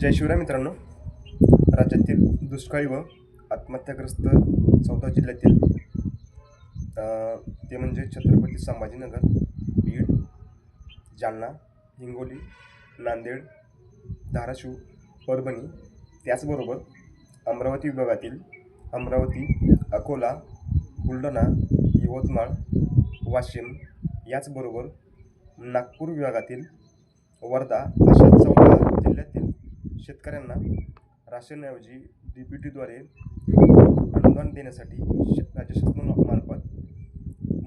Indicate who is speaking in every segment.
Speaker 1: जय शिवराय मित्रांनो. राज्यातील दुष्काळी व आत्महत्याग्रस्त चौदा जिल्ह्यातील ते म्हणजे छत्रपती संभाजीनगर बीड जालना हिंगोली नांदेड धाराशिव परभणी त्याचबरोबर अमरावती विभागातील अमरावती अकोला बुलढाणा यवतमाळ वाशिम याचबरोबर नागपूर विभागातील वर्धा अशा चौदा जिल्ह्यातील शेतकऱ्यांना राशनऐवजी डी बी टीद्वारे अनुदान देण्यासाठी श राज्य शासनामार्फत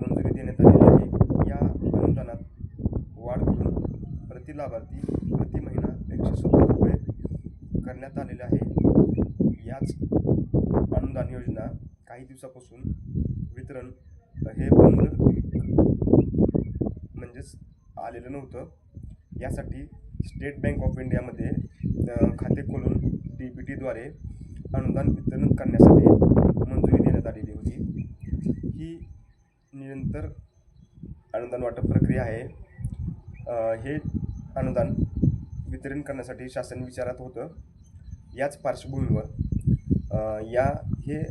Speaker 1: मंजुरी देण्यात आलेली आहे. या अनुदानात वाढ करून प्रति लाभार्थी प्रति महिना एकशे सत्तर रुपये करण्यात आलेले आहे. याच अनुदान योजना काही दिवसापासून वितरण हे बंद म्हणजेच आलेलं नव्हतं. यासाठी स्टेट बँक ऑफ इंडियामध्ये खाते खोलून डी बी टीद्वारे अनुदान वितरण करण्यासाठी मंजुरी देण्यात आलेली होती. ही निरंतर अनुदान वाटप प्रक्रिया आहे. हे अनुदान वितरण करण्यासाठी शासन विचारात होतं. याच पार्श्वभूमीवर या हे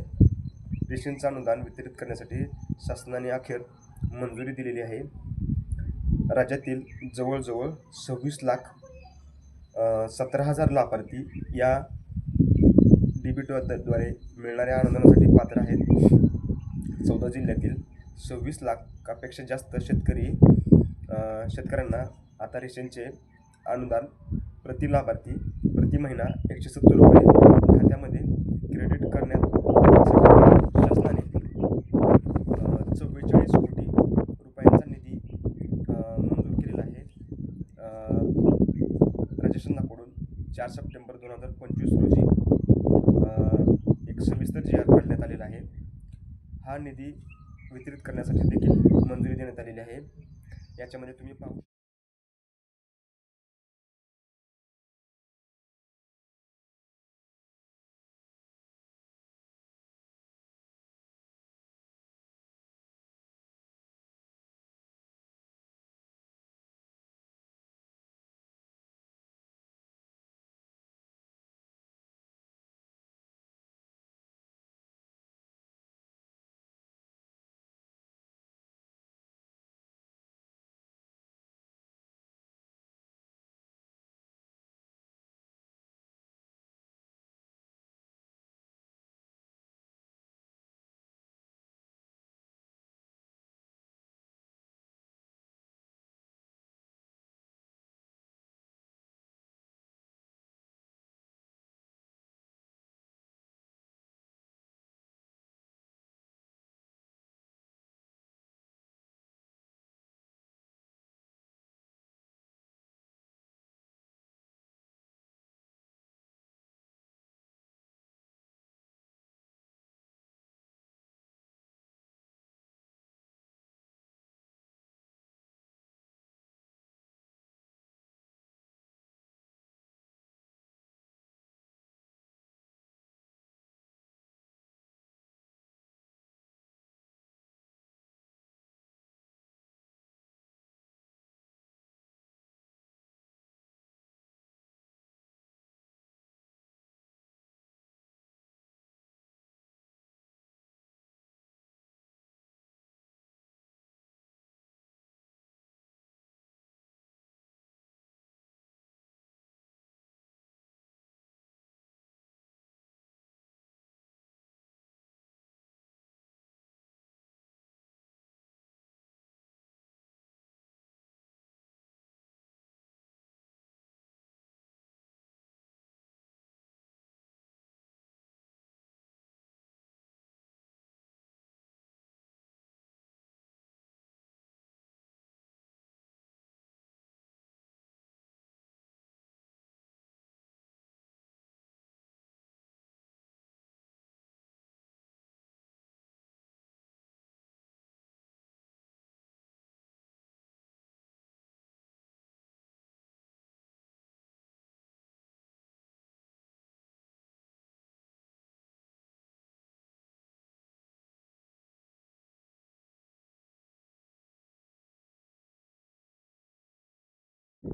Speaker 1: रेशनचं अनुदान वितरित करण्यासाठी शासनाने अखेर मंजुरी दिलेली आहे. राज्यातील जवळजवळ सव्वीस लाख सतरा हजार लाभार्थी या डी बी द्वारे मिळणाऱ्या अनुदानासाठी पात्र आहेत. चौदा जिल्ह्यातील सव्वीस लाखापेक्षा जास्त शेतकरी शेतकऱ्यांना आता रेशनचे अनुदान प्रति लाभार्थी प्रति महिना एकशे सत्तर रुपये खात्यामध्ये क्रेडिट करण्यात शासनाने चव्वेचाळीस कोटी रुपयांचा निधी अ, मंजूर केलेला आहे अ, राज्य चार सप्टेंबर दोन हजार पंचवीस रोजी एक सविस्तर जी आर काढण्यात आलेला आहे. हा निधी वितरित करण्यासाठी देखील मंजुरी देण्यात आलेली आहे. याच्यामध्ये तुम्ही पाहू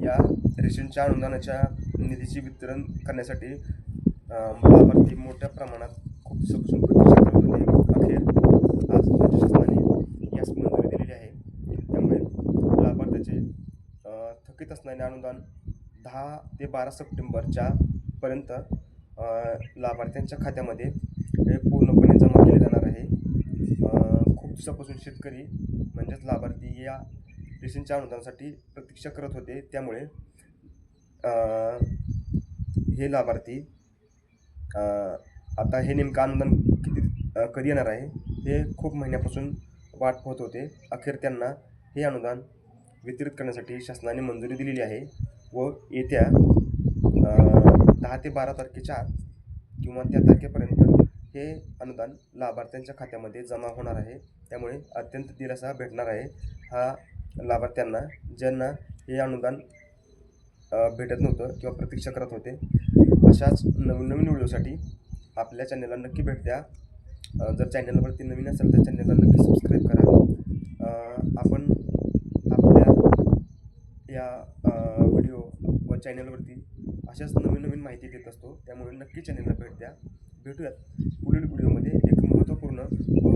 Speaker 1: या रेशनच्या अनुदानाच्या निधीचे वितरण करण्यासाठी लाभार्थी मोठ्या प्रमाणात खूप सक्षम प्रतीक्षा करत होते. अखेर आज राज्य शासनाने यास मंजुरी दिलेली आहे. त्यामुळे लाभार्थ्याचे थकीत असणारे अनुदान दहा ते बारा सप्टेंबरच्या पर्यंत लाभार्थ्यांच्या खात्यामध्ये हे पूर्णपणे जमा केले जाणार आहे. खूप दिवसापासून शेतकरी म्हणजेच लाभार्थी या पेशींच्या अनुदानासाठी प्रतीक्षा करत होते. त्यामुळे हे लाभार्थी आता हे नेमकं अनुदान किती कधी येणार आहे हे खूप महिन्यापासून वाट पाहत होते. अखेर त्यांना हे अनुदान वितरित करण्यासाठी शासनाने मंजुरी दिलेली आहे व येत्या दहा ते बारा तारखेच्या आत किंवा त्या तारखेपर्यंत हे अनुदान लाभार्थ्यांच्या खात्यामध्ये जमा होणार आहे. त्यामुळे अत्यंत दिलासा भेटणार आहे. हा लाभार्थ्यांना ज्यांना हे अनुदान भेटत नव्हतं किंवा प्रतीक्षा करत होते अशाच नवीन नवीन व्हिडिओसाठी आपल्या चॅनलला नक्की भेट द्या. जर चॅनलवरती नवीन असेल तर चॅनलला नक्की सबस्क्राईब करा. आपण आपल्या या व्हिडिओ व चॅनलवरती अशाच नवीन नवीन माहिती देत असतो. त्यामुळे नक्की चॅनलला भेट द्या. भेटूयात पुढील व्हिडिओमध्ये एक महत्त्वपूर्ण व